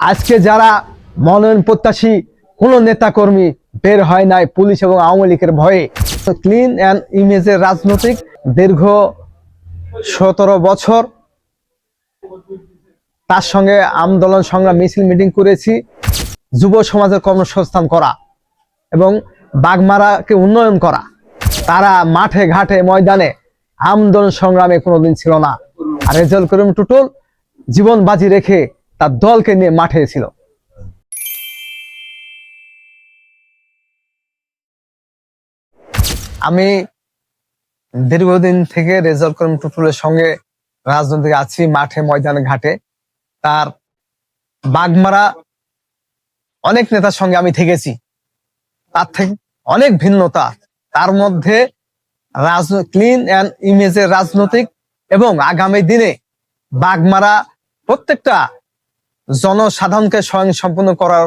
আজকে যারা মনোনয়ন প্রত্যাশী, কোনো নেতাকর্মী বের হয় নাই পুলিশ এবং আওয়ামী লীগের ভয়ে। ক্লিন অ্যান্ড ইমেজের রাজনৈতিক দীর্ঘ সতেরো বছর তার সঙ্গে আন্দোলন সংগ্রাম, মিছিল মিটিং করেছি। যুব সমাজের কর্মসংস্থান করা এবং বাগমারাকে উন্নয়ন করা। তারা মাঠে ঘাটে ময়দানে আন্দোলন সংগ্রামে কোনোদিন ছিল না। আর রেজাল করিম টুটুল জীবন বাজি রেখে তার দলকে নিয়ে মাঠে ছিল আমি দীর্ঘদিন থেকে রেজাল করিম টুটুলের সঙ্গে রাজনৈতিক আছি মাঠে, ময়দানে, ঘাটে। তার বাগমারা অনেক নেতার সঙ্গে আমি থেকেছি। তার থেকে অনেক ভিন্নতা। তার মধ্যে ক্লিন অ্যান্ড ইমেজের রাজনৈতিক এবং আগামী দিনে বাগমারা প্রত্যেকটা জনসাধারণকে স্বয়ং সম্পূর্ণ করার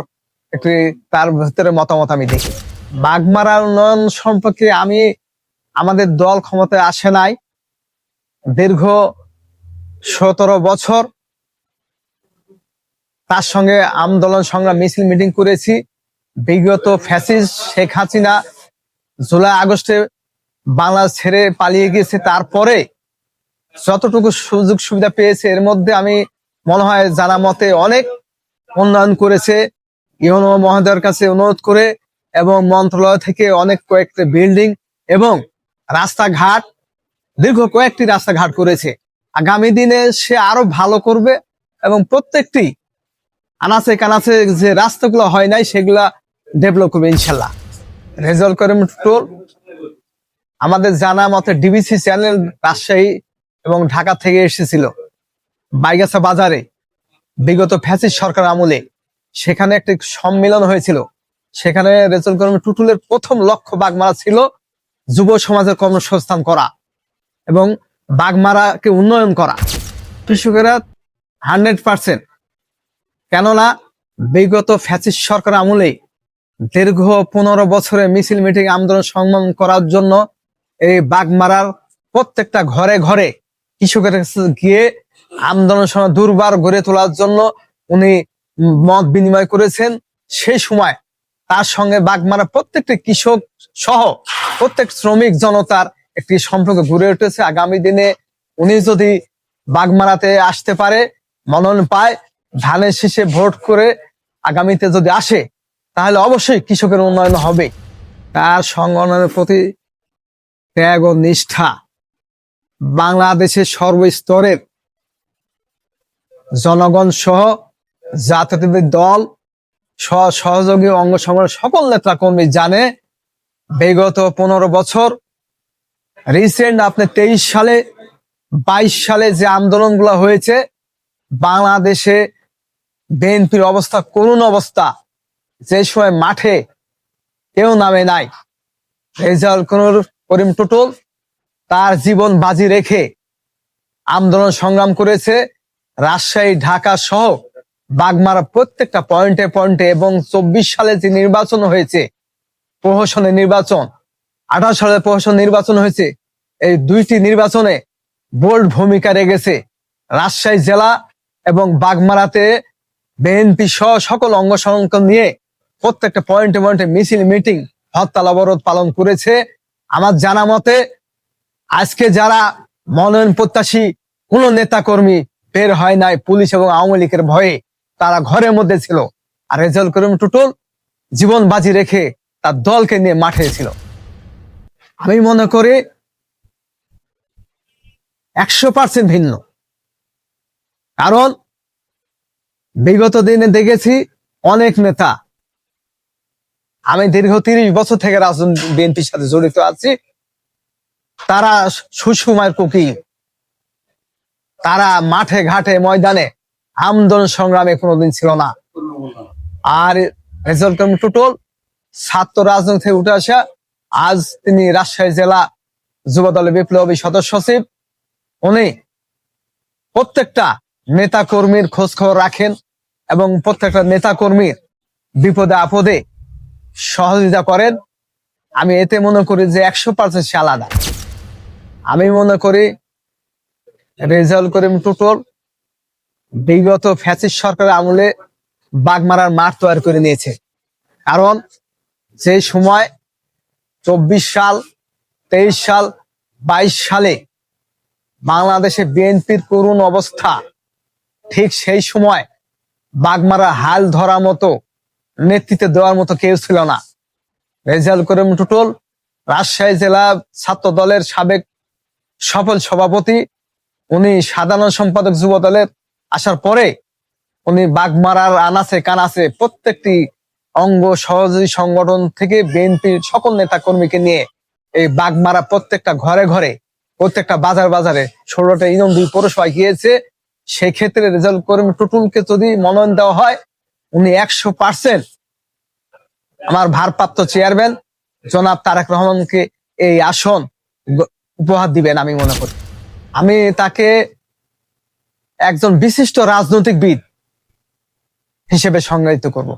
একটি তার ভিতরে মতামত আমি দেখি। বাগমারা উন্নয়ন সম্পর্কে আমি আমাদের দল ক্ষমতায় আসে নাই। দীর্ঘ সতেরো বছর তার সঙ্গে আন্দোলন সংগ্রাম মিছিল মিটিং করেছি। বিগত ফ্যাসিস শেখ হাসিনা জুলাই আগস্টে বাংলাদেশ ছেড়ে পালিয়ে গেছে। তারপরে যতটুকু সুযোগ সুবিধা পেয়েছে, এর মধ্যে আমি মনে হয় জানা মতে অনেক উন্নয়ন করেছে, ইউনো মহোদয়ের কাছে অনুরোধ করে এবং মন্ত্রণালয় থেকে অনেক কয়েকটি বিল্ডিং এবং রাস্তাঘাট, দীর্ঘ কয়েকটি রাস্তাঘাট করেছে। আগামী দিনে সে আরও ভালো করবে এবং প্রত্যেকটি আনাচে কানাচে যে রাস্তাগুলো হয় নাই, সেগুলা ডেভেলপ করবে ইনশাল্লাহ। রেজাল্ট করিম টোল, আমাদের জানা মতে ডিবিসি চ্যানেল রাজশাহী এবং ঢাকা থেকে এসেছিল। বাইগাছা বাজারে বিগত ফ্যাসিস সরকার আমলে সেখানে একটি সম্মেলন হয়েছিল। সেখানে রেজাল্ট করিম টুটুলের প্রথম লক্ষ্য বাগমারা ছিল যুব সমাজের কর্মসংস্থান করা এবং বাগমারাকে উন্নয়ন করা। কৃষকেরা হান্ড্রেড পার্সেন্ট কেননা বিগত ফ্যাসিস সরকার আমলে দীর্ঘ পনেরো বছরে মিছিল মিটিং আন্দোলন সংগ্রাম করার জন্য এই বাগমারার প্রত্যেকটা ঘরে ঘরে কৃষকের গিয়ে আন্দোলন সময় দুর্বার গড়ে তোলার জন্য উনি মত বিনিময় করেছেন। সেই সময় তার সঙ্গে বাগমারা প্রত্যেকটি কৃষক সহ প্রত্যেক শ্রমিক জনতার একটি সম্পর্ক গড়ে উঠেছে। আগামী দিনে উনি যদি বাগমারাতে আসতে পারে মনন পায়, ধানের শীষে ভোট করে আগামীতে যদি আসে, তাহলে অবশ্যই কৃষকের উন্নয়ন হবে। তার সংগঠনের প্রতি ত্যাগ ও নিষ্ঠা বাংলাদেশের সর্বস্তরের জনগণ সহ জাতীয়তাবাদী দল সহ সহযোগী অঙ্গ সংগঠনের সকল নেতা কর্মী জানে, বিগত পনেরো বছর রিসেন্ট আপনি তেইশ সালে, বাইশ সালে যে আন্দোলনগুলো হয়েছে, বাংলাদেশে বিএনপির অবস্থা করুণ অবস্থা। যে সময় মাঠে কেউ নামে নাই। রেজাল করিম টুটুল তার জীবন বাজি রেখে আন্দোলন সংগ্রাম করেছে। রাজশাহী, ঢাকা সহ বাগমারা প্রত্যেকটা পয়েন্টে পয়েন্টে এবং চব্বিশ সালে যে নির্বাচন হয়েছে প্রহসনের নির্বাচন আঠারো সালে প্রহসন নির্বাচন হয়েছে, এই দুইটি নির্বাচনে বোল্ড ভূমিকা রেখেছে রাজশাহী জেলা এবং বাগমারাতে বিএনপি সহ সকল অঙ্গ নিয়ে প্রত্যেকটা পয়েন্টে পয়েন্টে মিছিল, মিটিং, হরতাল, অবরোধ পালন করেছে। আমার জানা মতে আজকে যারা মনোনয়ন প্রত্যাশী, কোন নেতা কর্মী বের হয় নাই পুলিশ এবং আওয়ামী লীগের ভয়ে। তারা ঘরের মধ্যে ছিল। আর রেজাল করিম টুটুল জীবন বাজি রেখে তার দলকে নিয়ে মাঠে ছিল আমি মনে করি একশো পার্সেন্ট ভিন্ন। কারণ বিগত দিনে দেখেছি অনেক নেতা, আমি দীর্ঘ তিরিশ বছর থেকে রাজনীতি বিএনপির সাথে জড়িত আছি, তারা সুষুমায়ের কুকি তারা মাঠে ঘাটে ময়দানে আন্দোলন সংগ্রামে কোনোদিন ছিল না। আর রেজাল্ট টুটল ছাত্র রাজনীতি থেকে উঠে আসা। আজ তিনি রাজশাহী জেলা যুব দলের বিপ্লবী সদস্য সচিব। উনি প্রত্যেকটা নেতা কর্মীর খোঁজ খবর রাখেন এবং প্রত্যেকটা নেতা কর্মীর বিপদে আপদে সহযোগিতা করেন। আমি এতে মনে করি যে একশো পার্সেন্ট সে আলাদা। আমি মনে করি রেজাউল করিম টুটুল বিগত ফ্যাসিস সরকারের আমলে বাগমারার মাঠ তৈরি করে নিয়েছে। কারণ সেই সময় চব্বিশ সাল, তেইশ সাল, বাইশ সালে বাংলাদেশে বিএনপির করুণ অবস্থা, ঠিক সেই সময় বাগমারা হাল ধরার মতো, নেতৃত্ব দেওয়ার মতো কেউ ছিল না। রেজাল করিম টুটুল রাজশাহী জেলা ছাত্র দলের সাবেক সফল সভাপতি উনি সাধারণ সম্পাদক যুব দলের আসার পরে উনি বাগমারার আনাচে কানাচে প্রত্যেকটি অঙ্গ সহযোগী সংগঠন থেকে বিএনপির সকল নেতা কর্মীকে নিয়ে এই বাগমারা প্রত্যেকটা ঘরে ঘরে, প্রত্যেকটা বাজার বাজারে ষোলোটা ইনম দুই পৌরসভায় গিয়েছে। সেই ক্ষেত্রে রেজাল্ট করিম টুটুলকে যদি মনোনয়ন দেওয়া হয়, উনি একশো পার্সেন্ট আমার ভারপ্রাপ্ত চেয়ারম্যান জনাব তারেক রহমানকে এই আসন উপহার দিবেন আমি মনে করি। আমি তাকে একজন বিশিষ্ট রাজনৈতিকবিদ হিসেবে সংজ্ঞায়িত করব।